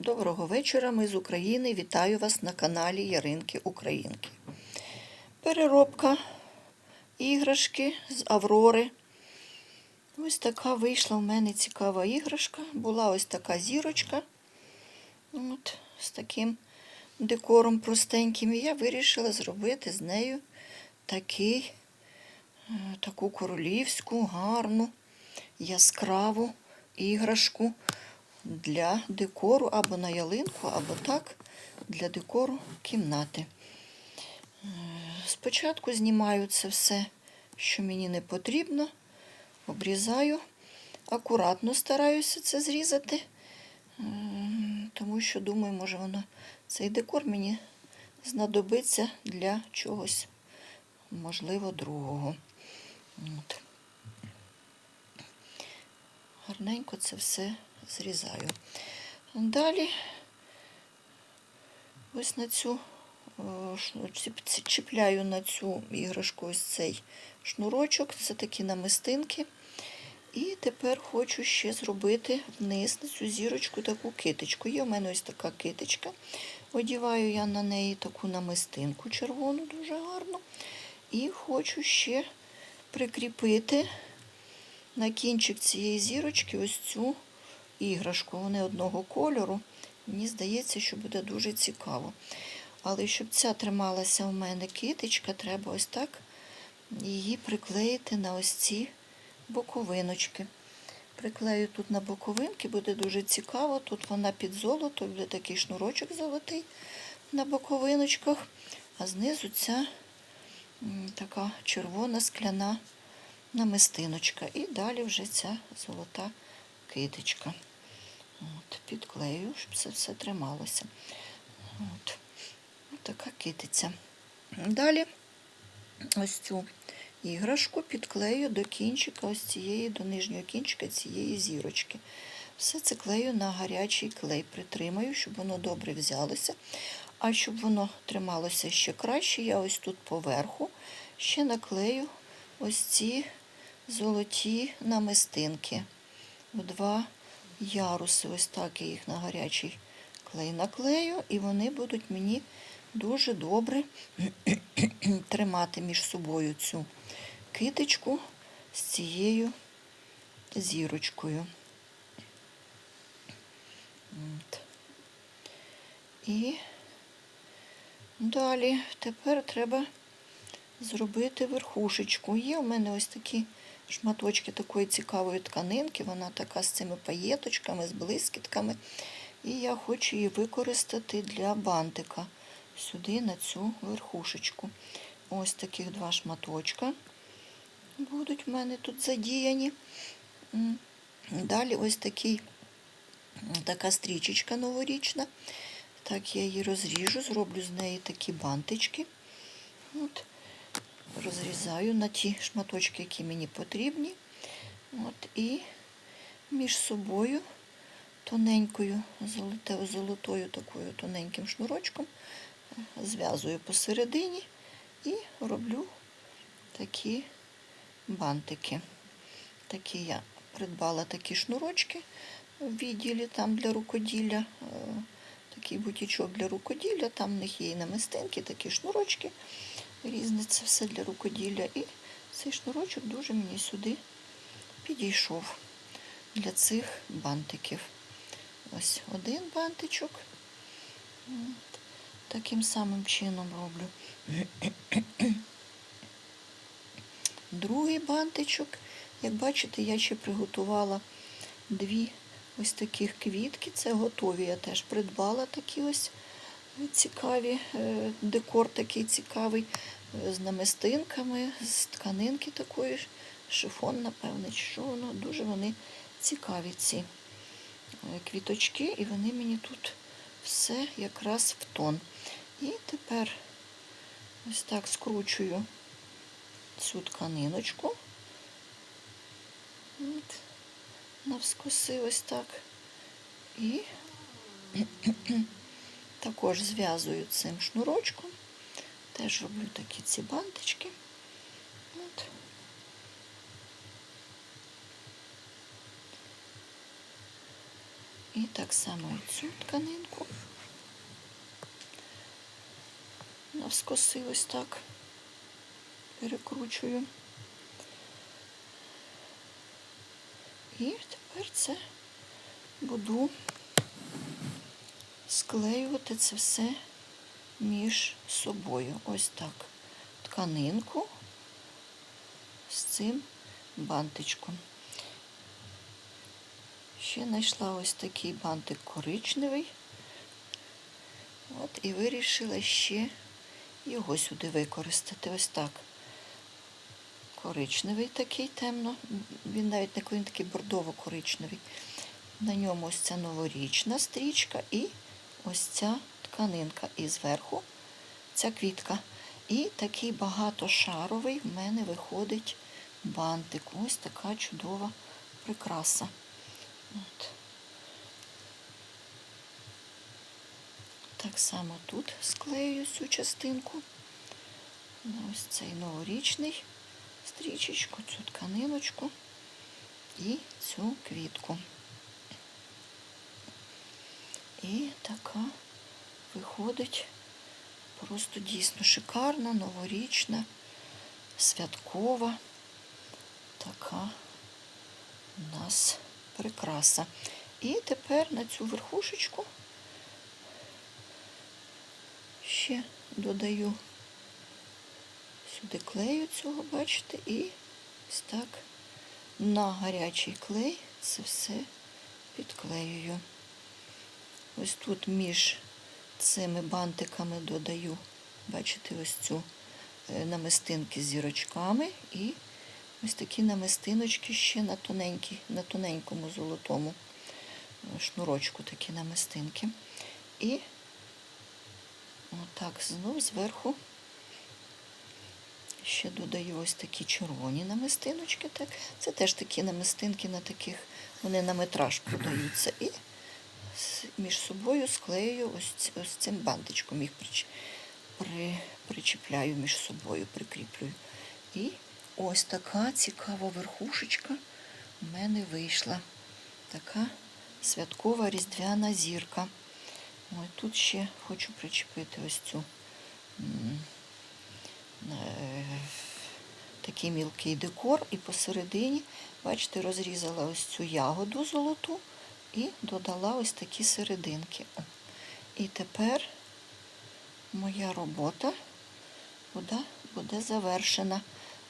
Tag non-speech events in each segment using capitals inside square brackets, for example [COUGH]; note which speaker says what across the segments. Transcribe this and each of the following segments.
Speaker 1: Доброго вечора, ми з України. Вітаю вас на каналі Яринки Українки. Переробка іграшки з Аврори. Ось така вийшла в мене цікава іграшка. Була ось така зірочка. От, з таким декором простеньким. І я вирішила зробити з нею такий, е, таку королівську, гарну, яскраву іграшку для декору або на ялинку, або так, для декору кімнати. Е, Спочатку знімаю це все, що мені не потрібно, обрізаю, акуратно стараюся це зрізати, е, тому що думаю, може воно цей декор мені знадобиться для чогось, можливо, другого. От. Гарненько це все зрізаю. Далі ось на цю е, чіпляю на цю іграшку ось цей шнурочок, це такі намистинки. І тепер хочу ще зробити вниз на цю зірочку таку китичку. Є у мене ось така китичка. Одіваю я на неї таку намистинку червону, дуже гарну. І хочу ще прикріпити на кінчик цієї зірочки ось цю іграшку. Вони одного кольору. Мені здається, що буде дуже цікаво. Але щоб ця трималася у мене китичка, треба ось так її приклеїти на ось ці боковиночки. Приклею тут на боковинки, буде дуже цікаво. Тут вона під золото, буде такий шнурочок золотий на боковиночках, а знизу ця така червона скляна намистиночка. І далі вже ця золота китичка. От, підклею, щоб це все трималося. От. Така китиця. Далі ось цю іграшку підклею до кінчика, ось цієї, до нижнього кінчика цієї зірочки. Все це клею на гарячий клей, притримаю, щоб воно добре взялося. А щоб воно трималося ще краще, я ось тут поверху ще наклею ось ці золоті намистинки в два яруси. Ось так я їх на гарячий клей наклею, і вони будуть мені дуже добре [CLEARS THROAT] тримати між собою цю китичку з цією зірочкою. От. І далі тепер треба зробити верхушечку. Є у мене ось такі шматочки такої цікавої тканинки, вона така з цими паєточками, з блискітками. І я хочу її використати для бантика сюди, на цю верхушечку. Ось таких два шматочка будуть в мене тут задіяні. Далі ось такий, така стрічечка новорічна. Так, я її розріжу, зроблю з неї такі бантички. От, розрізаю на ті шматочки, які мені потрібні. От, і між собою тоненькою, золотою такою тоненьким шнурочком е, зв'язую посередині і роблю такі бантики. Такі я придбала такі шнурочки в відділі там для рукоділля. е, Такий бутічок для рукоділля, там в них є і намистинки, такі шнурочки. Різне це все для рукоділля. І цей шнурочок дуже мені сюди підійшов для цих бантиків. Ось один бантичок. Таким самим чином роблю. Другий бантичок. Як бачите, я ще приготувала дві ось таких квітки. Це готові. Я теж придбала такі ось цікаві, е, декор такий цікавий, е, з намистинками, з тканинки такої, шифон, напевне, що воно. Дуже вони цікаві ці е, квіточки, і вони мені тут все якраз в тон. І тепер ось так скручую цю тканиночку. От, навскоси ось так. І [CLEARS THROAT] також зв'язую цим шнурочком. Теж роблю такі ці бантички. От. І так само і цю тканинку. Навскоси ось так перекручую. І тепер це буду склеювати це все між собою. Ось так. Тканинку з цим бантичком. Ще знайшла ось такий бантик коричневий. От і вирішила ще його сюди використати. Ось так. Коричневий такий темно. Він навіть не такий бордово-коричневий. На ньому ось ця новорічна стрічка і ось ця тканинка. І зверху ця квітка. І такий багатошаровий в мене виходить бантик. Ось така чудова прикраса. От. Так само тут склею цю частинку. Ось цей новорічний стрічечку, цю тканиночку і цю квітку. І така виходить просто дійсно шикарна, новорічна, святкова така у нас прикраса. І тепер на цю верхушечку ще додаю сюди клею цього, бачите, і ось так на гарячий клей це все підклеюю. Ось тут між цими бантиками додаю, бачите, ось цю е, намистинки з зірочками і ось такі намистиночки ще на тоненькій, на тоненькому золотому е, шнурочку такі намистинки. І отак знов зверху ще додаю ось такі червоні намистиночки. Так. Це теж такі намистинки на таких, вони на метраж продаються. І між собою склею ось, ось цим бантичком їх при, причіпляю між собою, прикріплюю. І ось така цікава верхушечка в мене вийшла. Така святкова різдвяна зірка. Ой, тут ще хочу причепити ось цю е, такий мілкий декор, і посередині, бачите, розрізала ось цю ягоду золоту і додала ось такі серединки. І тепер моя робота буде, буде завершена.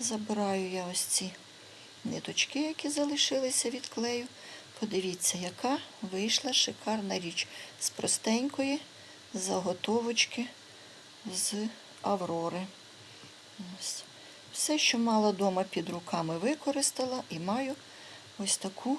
Speaker 1: Забираю я ось ці ниточки, які залишилися від клею. Подивіться, яка вийшла шикарна річ з простенької заготовочки з Аврори. Ось. Все, що мала вдома під руками, використала і маю ось таку